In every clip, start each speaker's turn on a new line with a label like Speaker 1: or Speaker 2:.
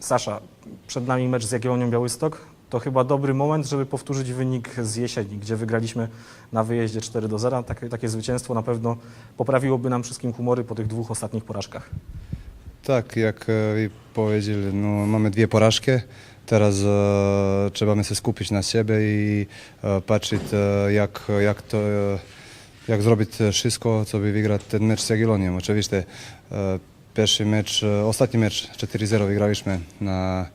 Speaker 1: Sasza, przed nami mecz z Jagiellonią Białystok. To chyba dobry moment, żeby powtórzyć wynik z jesieni, gdzie wygraliśmy na wyjeździe 4 do 0. Takie, takie zwycięstwo na pewno poprawiłoby nam wszystkim humory po tych dwóch ostatnich porażkach.
Speaker 2: Tak, jak e, powiedzieli, no, mamy dwie porażki. Teraz e, trzeba się skupić na siebie i e, patrzeć, e, jak, jak, to, e, jak zrobić wszystko, żeby wygrać ten mecz z Jagiellonią. Oczywiście e, Pierwszy mecz, e, ostatni mecz 4-0 wygraliśmy na,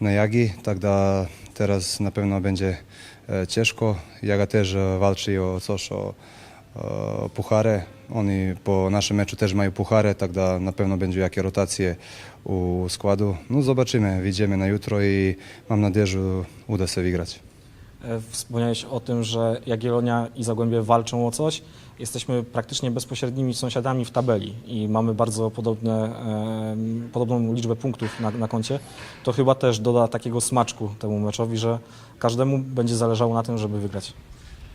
Speaker 2: na Jagi, tak da teraz na pewno będzie e, ciężko. Jaga też e, walczy o coś, o, o puchary. Oni po naszym meczu też mają puchary, tak da na pewno będzie jakieś rotacje u składu. No zobaczymy, widzimy na jutro i mam nadzieję, że uda się wygrać.
Speaker 1: E, Wspomniałeś o tym, że Jagiellonia i Zagłębie walczą o coś. Jesteśmy praktycznie bezpośrednimi sąsiadami w tabeli i mamy bardzo podobne, podobną liczbę punktów na, na koncie. To chyba też doda takiego smaczku temu meczowi, że każdemu będzie zależało na tym, żeby wygrać.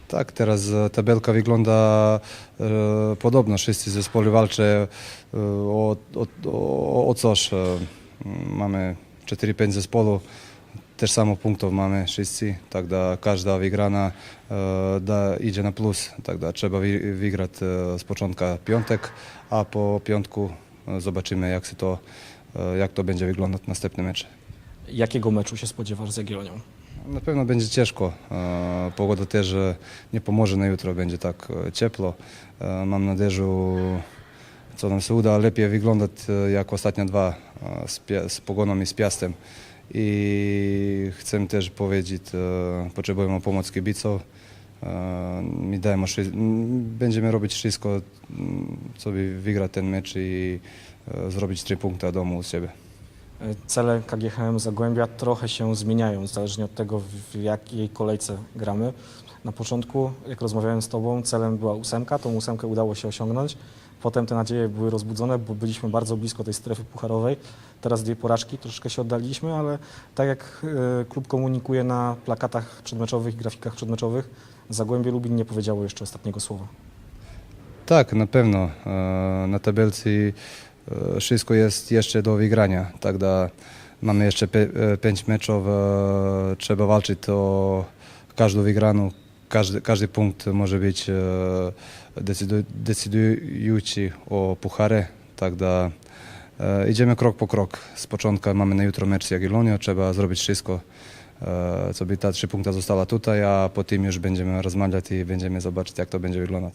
Speaker 2: Tak, teraz e, tabelka wygląda e, podobno. Wszyscy zespoły walczą e, o, o, o, o coś. E, mamy 4-5 zespołów, też samo punktów mamy wszyscy, tak da każda wygrana e, da idzie na plus, tak da trzeba wygrać e, z początku piątek, a po piątku e, zobaczymy jak, się to, jak to będzie wyglądać następny mecz.
Speaker 1: Jakiego meczu się spodziewasz z Jagiellonią?
Speaker 2: Na pewno będzie ciężko. Pogoda też nie pomoże na jutro, będzie tak ciepło. Mam nadzieję, że co nam się uda lepiej wyglądać jak ostatnie dwa z, z Pogoną i z Piastem. I chcę też powiedzieć, e, potrzebujemy pomocy kibiców. E, My dajemy, będziemy robić wszystko, żeby wygrać ten mecz i e, zrobić trzy punkty domu u siebie.
Speaker 1: E, Cele KGHM Zagłębia trochę się zmieniają, zależnie od tego, w jakiej kolejce gramy. Na początku, jak rozmawiałem z Tobą, celem była ósemka, tą ósemkę udało się osiągnąć. Potem te nadzieje były rozbudzone, bo byliśmy bardzo blisko tej strefy pucharowej. Teraz dwie porażki, troszkę się oddaliliśmy, ale tak jak e, klub komunikuje na plakatach przedmeczowych i grafikach przedmeczowych, Zagłębie Lubin nie powiedziało jeszcze ostatniego słowa.
Speaker 2: Tak, na pewno. E, na tabelce e, wszystko jest jeszcze do wygrania. Tak da mamy jeszcze pięć meczów. Trzeba walczyć o każdą wygraną każdy, każdy punkt może być e, decydujący o puchary, tak e, idziemy krok po krok. Z początku mamy na jutro mecz z Jagiellonią, trzeba zrobić wszystko, e, co by ta trzy punkta została tutaj, a po tym już będziemy rozmawiać i będziemy zobaczyć, jak to będzie wyglądać.